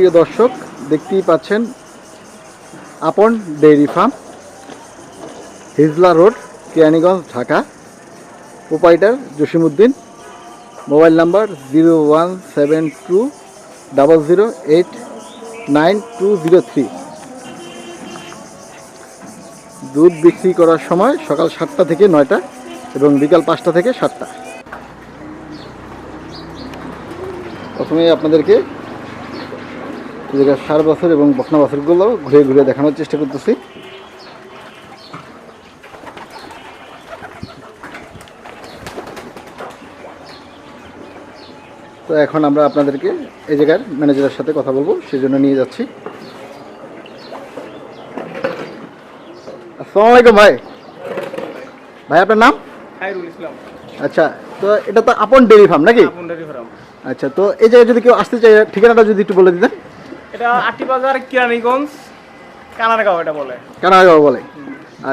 সুপ্রিয় দর্শক, দেখতেই পাচ্ছেন Apon dairy farm, Hijla road, Keraniganj, Dhaka. Proprietor Jasimuddin, mobile number zero one seven two double zero eight nine two zero three. দুধ বিক্রি করার সময় সকাল সাতটা থেকে নয়টা এবং বিকাল পাঁচটা থেকে সাতটা। প্রথমে আপনাদেরকে জায়গায় সার বছর এবং বকনা বছরগুলো ঘুরে ঘুরে দেখানোর চেষ্টা করতেছি। তো এখন আমরা আপনাদেরকে এই জায়গার ম্যানেজারের সাথে কথা বলব সেই জন্য নিয়ে যাচ্ছি। আসসালামু আলাইকুম ভাই। ভাই আপনার নাম? খাইরুল ইসলাম। আচ্ছা তো এটা তো আপন ডেয়ারি ফার্ম নাকি? আপনডারি ফার্ম। আচ্ছা তো এই জায়গায় যদি কেউ আসতে চায় ঠিকানাটা যদি একটু বলে দিতেন। এটা আটি বাজার কিরানীগঞ্জ কানারগাঁও এটা বলে। কানাড়াগাঁও বলে।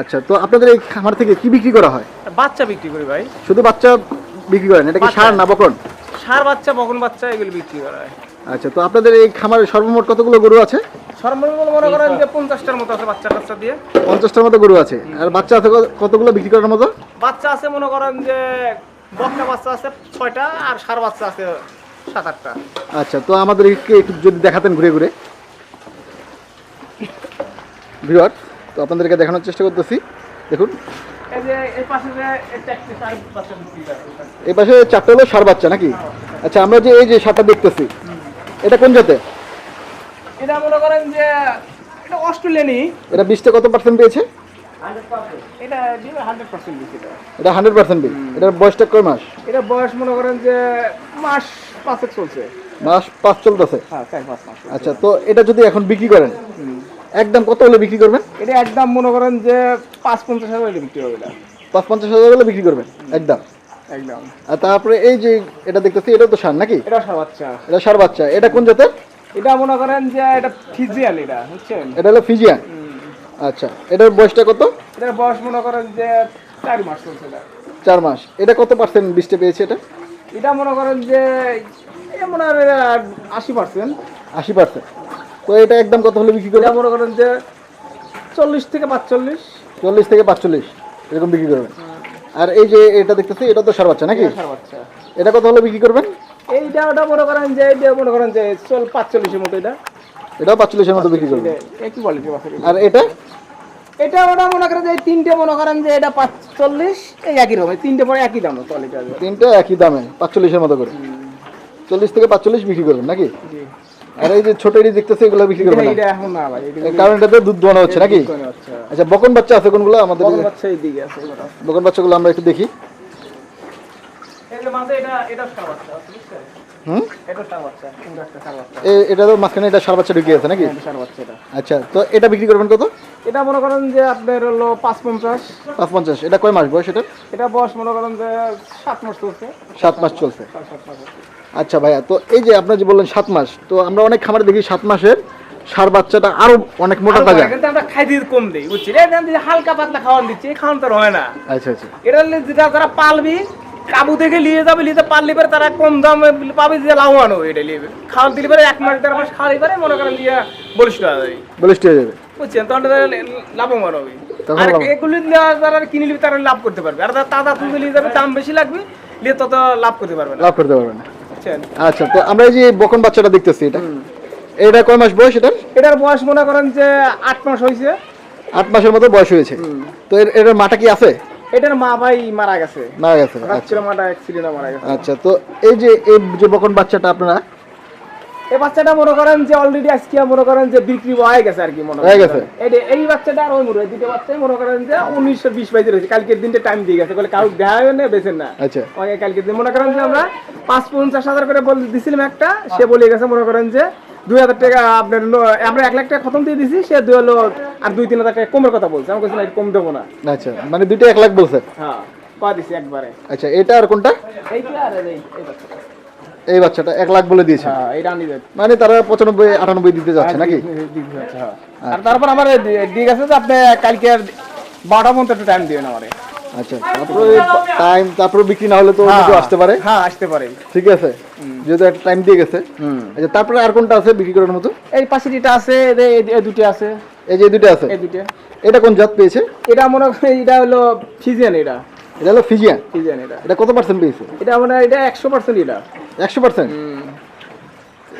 আচ্ছা তো আপনাদের এই খামার থেকে কি বিক্রি করা হয়? বাচ্চা বিক্রি করি ভাই। শুধু বাচ্চা বিক্রি করেন এটা কি সার না বকন? সার বাচ্চা বকন বাচ্চা এগুলো বিক্রি করা হয়। আচ্ছা তো আপনাদের এই খামারে সর্বমোট কতগুলো গরু আছে? সর্বনিম্ন মনে করেন যে পঞ্চাশটার মতো আছে বাচ্চা টাচ্চা দিয়ে। পঞ্চাশটার মতো গরু আছে। আর বাচ্চা আছে কতগুলো বিক্রি করার মতো? বাচ্চা আছে মনে করেন যে বকনা বাচ্চা আছে ছয়টা আর সার বাচ্চা আছে সাত আটটা। আচ্ছা তো আমাদেরকে একটু যদি দেখাতেন ঘুরে ঘুরে। ভিউয়ার তো আপনাদেরকে দেখানোর চেষ্টা করতেছি। দেখুন। এই পাশে চারটে হলো সার বাচ্চা নাকি? আচ্ছা আমরা যে এই যে সারটা দেখতেছি এটা কোন জাতে? এটা মনে করেন যে এটা অস্ট্রেলিয়ানি এটা বিশটা কত পার্সেন্ট পেয়েছে? এটা হান্ড্রেড পার্সেন্ট এটা এটা হান্ড্রেড পার্সেন্ট বিল এটার বয়সটা কয় মাস? এটা বয়স মনে করেন যে মাস পাঁচেক চলছে। মাস পাঁচ চলতেছে? হ্যাঁ আচ্ছা তো এটা যদি এখন বিক্রি করেন একদম কত হলে বিক্রি করবেন? এটা একদম মনে করেন যে পাঁচ পঞ্চাশ হাজার হলে বিক্রি হবে এটা। পাঁচ পঞ্চাশ হাজার হলে বিক্রি করবেন? একদম। একদম। আর তারপরে এই যে এটা দেখতেছি এটা তো সার নাকি? এটা সার বাচ্চা। এটা সার বাচ্চা। এটা কোন জাতের? এটা মনে করেন যে এটা ফিজিয়াল এটা বুঝছেন? এটা হলো ফিজিয়ান। আচ্ছা এটার বয়সটা কত? এটার বয়স মনে করেন যে চার মাস চলছে এটা। চার মাস। এটা কত পার্সেন্ট বৃষ্টি পেয়েছে এটা? এটা মনে করেন যে মনে হয় আশি পার্সেন্ট আশি পার্সেন্ট তো এটা একদম কত হলে বিক্রি করবেন? মনে করেন যে চল্লিশ থেকে পাঁচচল্লিশ। চল্লিশ থেকে পাঁচচল্লিশ এরকম বিক্রি করবেন। আর এই যে এটা দেখতেছি এটা তো সার বাচ্চা নাকি? এটা এটা কত হলে বিক্রি করবেন? এইটা ওটা মনে করেন যে এইটা মনে করেন যে চল পাঁচচল্লিশের মতো এটা। এটাও পাঁচচল্লিশের মতো বিক্রি করবেন এটা একই কোয়ালিটির বাচ্চা আর এটা? এটা ওটা মনে করেন যে এই তিনটে মনে করেন যে এটা পাঁচচল্লিশ এই একই রকম তিনটে পরে একই দাম কোয়ালিটি তিনটা একই দামে পাঁচচল্লিশের মতো করে। চল্লিশ থেকে পাঁচচল্লিশ বিক্রি করবেন নাকি? জি। আর এই যে ছোট এটি দেখতেছে এগুলো বিক্রি করবেন এটা এখন না ভাই এটা কারণ এটাতে দুধ দোয়ানো হচ্ছে নাকি? আচ্ছা বকন বাচ্চা আছে কোনগুলো? আমাদের বড় বাচ্চা এই দিকে আছে বকন বাচ্চাগুলো আমরা একটু দেখি। এটা তো মাঝখানে এটা সার বাচ্চা আছে নাকি? আচ্ছা তো এটা বিক্রি করবেন কত? এটা মনে করেন যে আপনার হলো পাঁচ পঞ্চাশ। পাঁচ পঞ্চাশ এটা কয় মাস বয়স এটা এটা বয়স মনে করেন যে সাত মাস চলছে। সাত মাস চলছে। সাত সাত মাস। আছে। আচ্ছা ভাইয়া তো এই যে আপনার যে বললেন সাত মাস তো আমরা অনেক খামারে দেখি সাত মাসের সার বাচ্চাটা আরও অনেক মোটা তাজা। কিন্তু আমরা খাই দিয়ে কম দিই বুঝছি রে হালকা পাতলা খাওয়ান দিচ্ছি খাওয়ান তো হয় না। আচ্ছা আচ্ছা। এটা যেটা যারা পালবি কাবু থেকে নিয়ে যাবে নিতে পারলে পরে তারা কম দামে পাবে যে লাভবান হবে এটা নিয়ে। খাওয়ান দিলে পরে এক মাস দেড় মাস খাওয়াই পারে মনে করেন দিয়ে বলিষ্ঠ হয়ে যাবে। বলিষ্ঠ হয়ে যাবে। বুঝছেন? তখন লাভবান হবে। আর লাভ- এগুলি যারা কিনে নিবি তারা লাভ করতে পারবে। আর তাজা নিয়ে যাবে দাম বেশি লাগবে নিয়ে তত লাভ করতে পারবে না। লাভ করতে পারবেন না। আচ্ছা তো আমরা এই যে বকন বাচ্চাটা দেখতেছি এটা এটা কয় মাস বয়স এটার? এটার বয়স মনে করেন যে আট মাস হয়েছে। আট মাসের মতো বয়স হয়েছে। তো এর এটার মাটা কি আছে? এটার মা ভাই মারা গেছে। মারা গেছে আচ্ছা। মাটা অ্যাক্সিডেন্টে মারা গেছে। আচ্ছা তো এই যে এই যে বকন বাচ্চাটা আপনারা? এই বাচ্চাটা মনে করেন যে অলরেডি আজকে মনে করেন যে বিক্রি হয়ে গেছে আর কি মনে হয়ে গেছে? এই বাচ্চাটা আর ওই দুটো বাচ্চাই মনে করেন যে উনিশশো বিশ রয়েছে। কালকের দিনটা টাইম দিয়ে গেছে। বলে কারও দেওয়া হয় না বেছেন না। আচ্ছা। কালকের দিন মনে করেন যে আমরা পাঁচ পঞ্চাশ হাজার করে বলে দিছিলাম একটা সে বলে গেছে মনে করেন যে দুই হাজার টাকা আপনার আমরা এক লাখ টাকা খতম দিয়ে দিছি সে দুই হলো আর দুই তিন হাজার টাকা কমের কথা বলছে। আমি বলছি না কম দেবো না। আচ্ছা মানে দুইটা এক লাখ বলছে? হ্যাঁ কয়া দিছি একবারে। আচ্ছা এটা আর কোনটা? এইটা আর এই এই বাচ্চাটা। এক লাখ বলে দিয়েছে। হ্যাঁ মানে তারা পঁচানব্বই আটানব্বই দিতে যাচ্ছে নাকি? আর তারপর আমার দিয়ে গেছে যে আপনি কালকে আর বারোটা পর্যন্ত একটু টাইম দিবেন আমারে। আচ্ছা তারপরে টাইম তারপরে বিক্রি না হলে তো কেউ আসতে পারে? হ্যাঁ আসতে পারে। ঠিক আছে। যেহেতু একটা টাইম দিয়ে গেছে। আচ্ছা তারপরে আর কোনটা আছে বিক্রি করার মতো? এই পাশে যেটা আছে এই- এই আছে। এই যে দুটো আছে এই দুটো এটা কোন জাত পেয়েছে? এটা মনে করেন এটা হলো ফিজিয়ান এটা। এটা হলো ফিজিয়ান? ফিজিয়ান এটা। এটা কত পার্সেন্ট পেয়েছে? এটা মানে এটা একশো পার্সেন্ট এটা। একশো পার্সেন্ট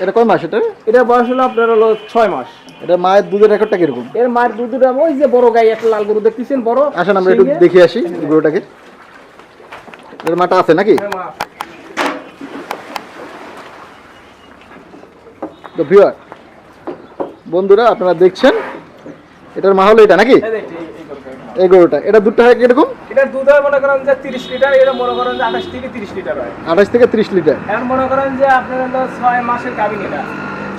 এটা কয় মাস এটা? এটা বয়স হলো আপনার হলো ছয় মাস। এটা মায়ের দুধের রেকর্ডটা কীরকম? এর মায়ের দুধটা ওই যে বড় গাই একটা লাল গরু দেখতেছেন বড়। আসেন আমরা একটু দেখে আসি গরুটাকে। এর মাটা আছে নাকি? হ্যাঁ। তো ভিউয়ার বন্ধুরা আপনারা দেখছেন এটার মা হলো এটা নাকি? এই গরুটা। এটা দুধটা হয় কীরকম? এটা দুধ হয় মনে করেন যে তিরিশ লিটার এটা মনে করেন যে আঠাশ থেকে তিরিশ লিটার হয়। আঠাশ থেকে ত্রিশ লিটার। এখন মনে করেন যে আপনার হলো ছয় মাসের গাবিন এটা।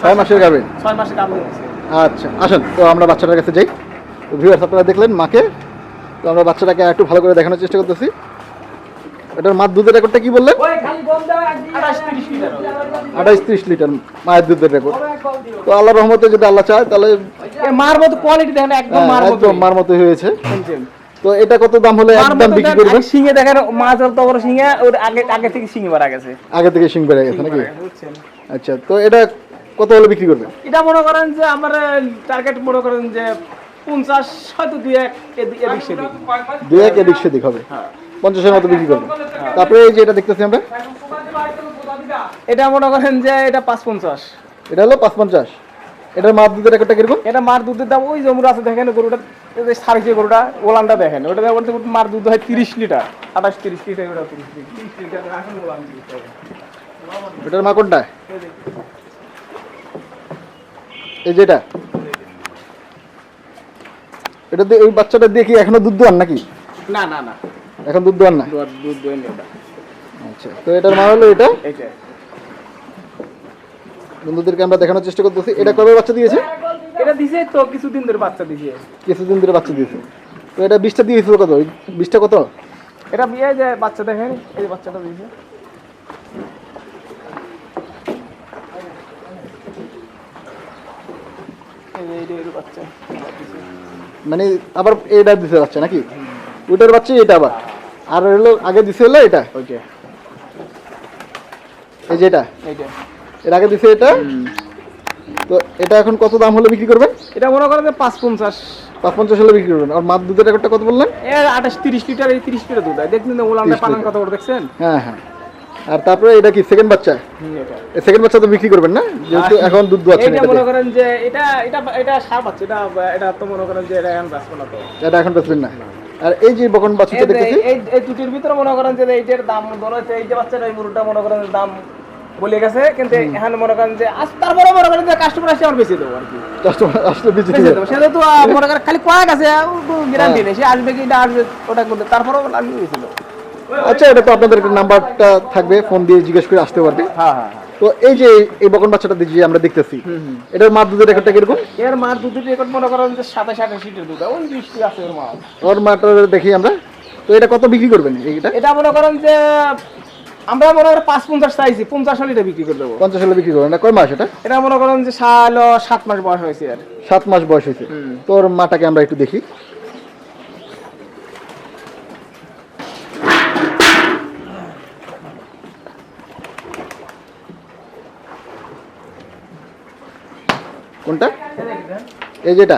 ছয় মাসের গাবিন ছয় মাসের গাবিন আচ্ছা আসেন তো আমরা বাচ্চাটার কাছে যাই। ভিউয়ার্স আপনারা দেখলেন মাকে। তো আমরা বাচ্চাটাকে একটু ভালো করে দেখানোর চেষ্টা করতেছি। এটার মার দুধের রেকর্ডটা কি বললেন? আঠাশ তিরিশ লিটার। হবে। আঠাইশ ত্রিশ লিটার মায়ের দুধের রেকর্ড। তো আল্লাহ রহমতে যদি আল্লাহ চায় তাহলে মার মতো কোয়ালিটি দেখেন একদম হ্যাঁ, মার মতো। একদম মার মতো হয়েছে। তো এটা কত দাম হলে একদম বিক্রি করবেন? এক শিঙে দেখেন মাছ অত বড় শিঙে ওর আগে আগে থেকে শিঙে মারা গেছে। আগে থেকে সিং বেড়ে গেছে নাকি? আচ্ছা তো এটা কত হলে বিক্রি করবেন? এটা মনে করেন যে আমার টার্গেট মনে করেন যে পঞ্চাশ হয়তো দুই এক এদিক সেদিক। দুই এক এদিক সেদিক হবে। হ্যাঁ। পঞ্চাশের মতো বিক্রি করবেন তারপরে এই যে এটা দেখতেছি আমরা। এটা মনে করেন যে এটা পাঁচ পঞ্চাশ। এটা হলো পাঁচ পঞ্চাশ। এটার মার দুধের রেকর্ডটা কীরকম এটা মার দুধের দাম ওই জমুর আছে দেখেন গরুটা এই যে সারিছে গরুটা ওলানটা দেখেন। ওটা ওটা মার দুধ হয় তিরিশ লিটার আঠাশ তিরিশ লিটার ওটা তিরিশ লিটার। এটার মা কোনটা? এই যেটা এটা। ওই বাচ্চাটা দেখি এখনও দুধ দোয়ান নাকি? না না না। এখন দুধ দোয়ান না? দুধ দোয়েন এটা আচ্ছা তো এটার মা হলো এটা? বন্ধুদেরকে আমরা দেখানোর চেষ্টা করতেছি। এটা কবে বাচ্চা দিয়েছে? এটা দিছে তো কিছুদিন ধরে বাচ্চা দিছে। কিছুদিন ধরে বাচ্চা দিয়েছে। তো এটা বিষটা দিয়েছিল কত? বিষটা কত? এটা বিয়ে যে বাচ্চা দেখেন এই বাচ্চাটা বাচ্চা। মানে আবার এটা দিতে বাচ্চা নাকি? ওইটার বাচ্চা এটা আবার। আর হলো আগে দিছে হলো এটা? ওইটা। এই যে এটা? এইটা। এর আগে দিছে এটা? তো এটা এখন কত দাম হলে বিক্রি করবেন? এটা মনে করেন যে পাঁচ পঞ্চাশ। পাঁচ পঞ্চাশ হলে বিক্রি করবেন। আর মাছ দুধের রেকর্ডটা কত বললেন? এর আঠাশ তিরিশ লিটার এই তিরিশ লিটার দুধ। হয় দেখছেন না ওলানটা 30 পালন। কত করে দেখছেন? হ্যাঁ হ্যাঁ। আর তারপরে এটা কি সেকেন্ড বাচ্চা। সেকেন্ড বাচ্চা তো বিক্রি করবেন না? যেহেতু এখন দুধ দোয়াচ্ছেন এটা মনে করেন যে এটা এটা এটা সার বাচ্চা এটা এটা তো মনে করেন যে এটা এখন বাঁচবো না তো। এটা এখন বেচবেন না। আর এই যে বকন বাচ্চাটা দেখতেছি? এই এই দুটির ভিতরে মনে করেন যে এইটার দাম ধরো এই যে বাচ্চাটা এই গরুটা মনে করেন দাম বলে গেছে কিন্তু এখানে মনে করেন যে আজ তারপরে মনে করেন যে কাস্টমার আসে আমার বেশি দেবো আর কি। কাস্টমার আসলে বেশি দিবে। সেটা তো মনে করেন খালি কয়েক আছে গ্যারান্টি নেই। সে আসবে কি না আসবে ওটা করবে তারপরেও আমি বেশি দেবো। আচ্ছা এটা তো আপনাদের নাম্বারটা থাকবে ফোন দিয়ে জিজ্ঞেস করে আসতে পারবে। হ্যাঁ হ্যাঁ। তো এই যে এই বকন বাচ্চাটা যে আমরা দেখতেছি এটার মার দুধের রেকর্ডটা কীরকম? এর মার দুধের রেকর্ড মনে করেন যে সাতাশ আঠাশ লিটার দুধ ওই বৃষ্টি আছে ওর মাল ওর মাটা দেখি আমরা। তো এটা কত বিক্রি করবেন এইটা? এটা মনে করেন যে আমরা মনে করেন পাঁচ পঞ্চাশ চাইছি পঞ্চাশ লিটার বিক্রি করে দেবো। পঞ্চাশ হলে বিক্রি করবেন কয় মাস এটা? এটা মনে করেন যে সাল সাত মাস বয়স হয়েছে আর সাত মাস বয়স হয়েছে। তো ওর মাটাকে আমরা একটু দেখি। কোনটা? এই যেটা।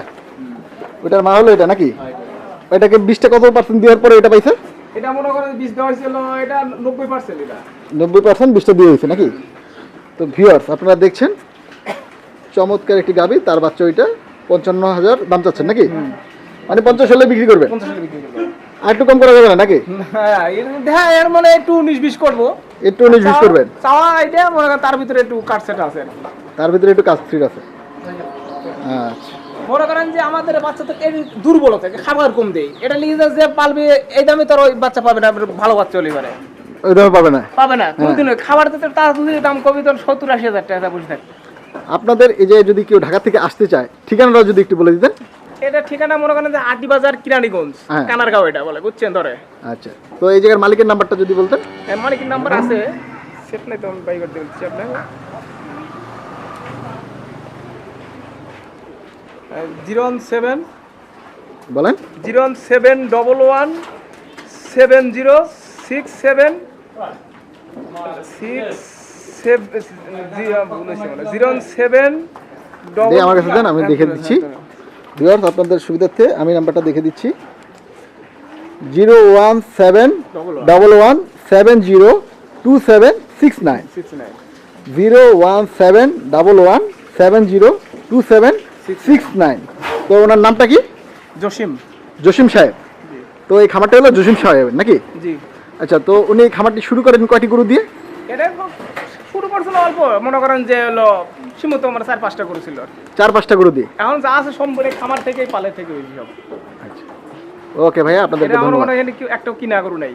ওটার মা হলো এটা নাকি? এটাকে বিশটা কত পার্সেন্ট দেওয়ার পরে এটা পাইছে? এটা মনে করেন বিশ দেওয়া হয়েছিল এটা নব্বই পার্সেন্ট এটা। নব্বই পার্সেন্ট বিশটা দিয়ে হয়েছে নাকি? তো ভিউয়ার্স আপনারা দেখছেন চমৎকার একটি গাবি তার বাচ্চা ওইটা পঞ্চান্ন হাজার দাম চাচ্ছেন নাকি? মানে পঞ্চাশ হলে বিক্রি করব। আর একটু কম করা যাবে না নাকি? হ্যাঁ এর হ্যাঁ, মানে একটু উনিশ বিশ করব। একটু উনিশ বিশ করবেন। চাওয়া এটা মনে করেন তার ভিতরে একটু কাটসেট আছে তার ভিতরে একটু কাজ ফ্রি আছে। মনে করেন যে আমাদের বাচ্চা তো এই দুর্বলতা খাবার কম দেয়। এটা লিখে যে পালবে এই দামে তোর ওই বাচ্চা পাবে না ভালো বাচ্চা হলে ওই দামে পাবে না? পাবে না। কোনদিন খাবার তো তার দাম কমে তোর সত্তর আশি হাজার টাকা বসে আপনাদের এই যে যদি কেউ ঢাকা থেকে আসতে চায় ঠিকানাটা যদি একটু বলে দিতেন? এটা ঠিকানা মনে করেন যে আটি বাজার কিরানীগঞ্জ হ্যাঁ। কানারগাঁও এটা বলে বুঝছেন ধরে? আচ্ছা। তো এই জায়গার মালিকের নাম্বারটা যদি বলতেন? মালিকের নাম্বার আছে। সেট নাই তো আমি বাই করে দিচ্ছি জিরো ওয়ান সেভেন বলেন। Zero one seven double one seven zero six seven six zero seven দিয়ে আমার কাছে দেন, আমি দেখে দিচ্ছি। ভিউয়ার্স আপনাদের সুবিধার্থে আমি নাম্বারটা দেখে দিচ্ছি। Zero one seven double one seven zero two seven six nine. Zero one seven double one seven zero two seven. Six nine তো ওনার নামটা কি? জসিম। জসিম সাহেব। তো এই খামারটা হলো জসিম সাহেব নাকি? জি। আচ্ছা তো উনি এই খামারটি শুরু করেন কয়টি গরু দিয়ে? এটা শুরু করছিল অল্প। মনে করেন যে হলো সীমিত আমরা চার পাঁচটা আর কি। চার পাঁচটা গরু দিয়ে? এখন যা আছে সম্পূর্ণ খামার থেকেই পালে থেকে হয়েছে সব। ওকে ভাইয়া আপনাদেরকে এটা আমার ধন্যবাদ। মনে হয় একটাও কিনা গরু নাই।